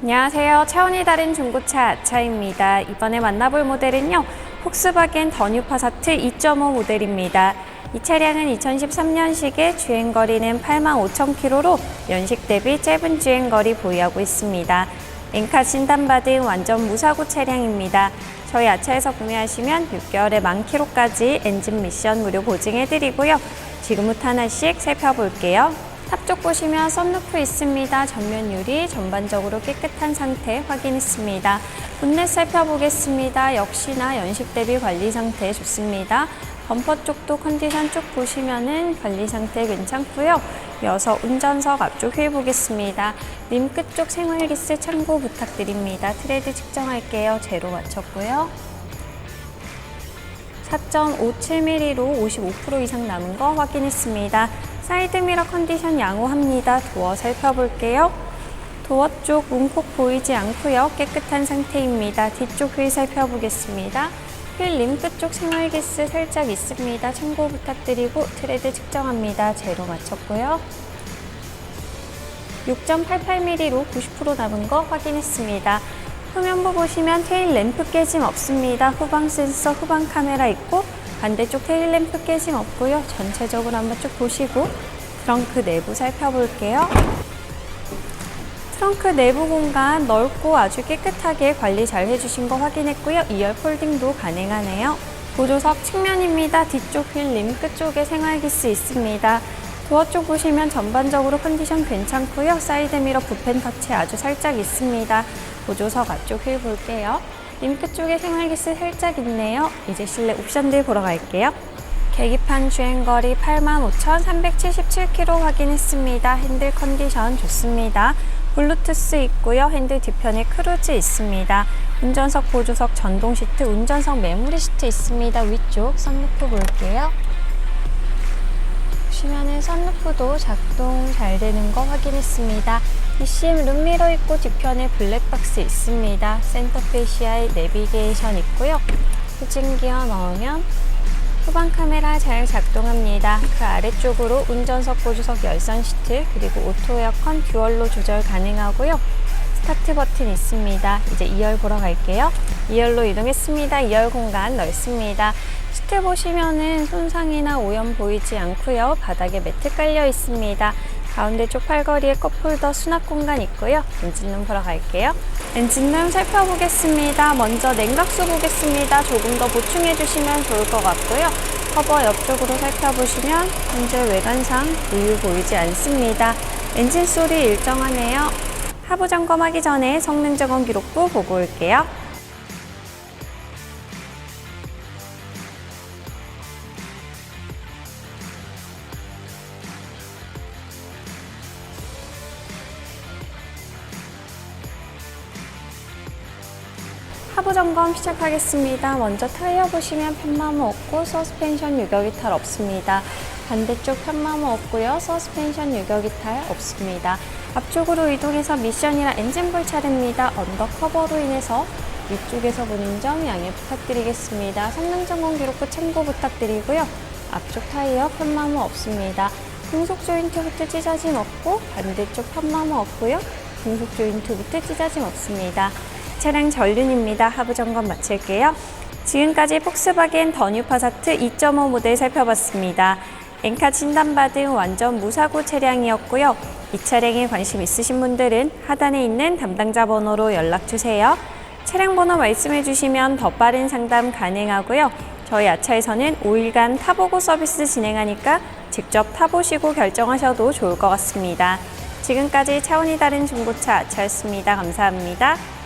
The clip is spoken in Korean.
안녕하세요. 차원이 다른 중고차 아차입니다. 이번에 만나볼 모델은요. 폭스바겐 더뉴 파사트 2.5 모델입니다. 이 차량은 2013년식에 주행거리는 85,000km로 연식 대비 짧은 주행거리 보유하고 있습니다. 엔카 진단받은 완전 무사고 차량입니다. 저희 아차에서 구매하시면 6개월의 만 킬로까지 엔진 미션 무료 보증해드리고요. 지금부터 하나씩 살펴볼게요. 앞쪽 보시면 썬루프 있습니다. 전면 유리 전반적으로 깨끗한 상태 확인했습니다. 본넷 살펴보겠습니다. 역시나 연식 대비 관리 상태 좋습니다. 범퍼 쪽도 컨디션 쭉 보시면은 관리 상태 괜찮고요. 이어서 운전석 앞쪽 휠 보겠습니다. 림 끝 쪽 생활기스 참고 부탁드립니다. 트레드 측정할게요. 제로 맞췄고요. 4.57mm로 55% 이상 남은 거 확인했습니다. 사이드미러 컨디션 양호합니다. 도어 살펴볼게요. 도어 쪽 문콕 보이지 않고요. 깨끗한 상태입니다. 뒤쪽 휠 살펴보겠습니다. 휠림 끝쪽 생활기스 살짝 있습니다. 참고 부탁드리고 트레드 측정합니다. 제로 맞췄고요. 6.88mm로 90% 남은 거 확인했습니다. 후면부 보시면 테일 램프 깨짐 없습니다. 후방 센서, 후방 카메라 있고 반대쪽 테일 램프 깨짐 없고요. 전체적으로 한번 쭉 보시고 트렁크 내부 살펴볼게요. 트렁크 내부 공간 넓고 아주 깨끗하게 관리 잘 해주신 거 확인했고요. 2열 폴딩도 가능하네요. 보조석 측면입니다. 뒤쪽 휠림 끝쪽에 생활기스 있습니다. 도어 쪽 보시면 전반적으로 컨디션 괜찮고요. 사이드미러 붓펜 터치 아주 살짝 있습니다. 보조석 앞쪽 휠 볼게요. 림크 쪽에 생활기스 살짝 있네요. 이제 실내 옵션들 보러 갈게요. 계기판 주행거리 85,377km 확인했습니다. 핸들 컨디션 좋습니다. 블루투스 있고요. 핸들 뒤편에 크루즈 있습니다. 운전석 보조석 전동 시트, 운전석 메모리 시트 있습니다. 위쪽 선루프 볼게요. 보시면은 선루프도 작동 잘 되는 거 확인했습니다. DCM 룸미러 있고 뒤편에 블랙박스 있습니다. 센터 페시아의 내비게이션 있고요. 후진기어 넣으면 후방 카메라 잘 작동합니다. 그 아래쪽으로 운전석 보조석 열선 시트 그리고 오토 에어컨 듀얼로 조절 가능하고요. 스타트 버튼 있습니다. 이제 2열 보러 갈게요. 2열로 이동했습니다. 2열 공간 넓습니다. 시트 보시면은 손상이나 오염 보이지 않고요. 바닥에 매트 깔려 있습니다. 가운데 쪽 팔걸이에 컵홀더 수납 공간 있고요. 엔진룸 보러 갈게요. 엔진룸 살펴보겠습니다. 먼저 냉각수 보겠습니다. 조금 더 보충해 주시면 좋을 것 같고요. 커버 옆쪽으로 살펴보시면 현재 외관상 우유 보이지 않습니다. 엔진 소리 일정하네요. 하부 점검하기 전에 성능 점검 기록부 보고 올게요. 하부 점검 시작하겠습니다. 먼저 타이어 보시면 편마모 없고 서스펜션 유격 이탈 없습니다. 반대쪽 편마모 없고요. 서스펜션 유격 이탈 없습니다. 앞쪽으로 이동해서 미션이라 엔진불 차례입니다. 언더커버로 인해서 위쪽에서 보는 점 양해 부탁드리겠습니다. 성능 점검 기록부 참고 부탁드리고요. 앞쪽 타이어 편마모 없습니다. 금속 조인트 부터 찢어짐 없고 반대쪽 편마모 없고요. 금속 조인트 부터 찢어짐 없습니다. 차량 전륜입니다. 하부 점검 마칠게요. 지금까지 폭스바겐 더뉴 파사트 2.5 모델 살펴봤습니다. 엔카 진단받은 완전 무사고 차량이었고요. 이 차량에 관심 있으신 분들은 하단에 있는 담당자 번호로 연락주세요. 차량 번호 말씀해 주시면 더 빠른 상담 가능하고요. 저희 아차에서는 5일간 타보고 서비스 진행하니까 직접 타보시고 결정하셔도 좋을 것 같습니다. 지금까지 차원이 다른 중고차 아차였습니다. 감사합니다.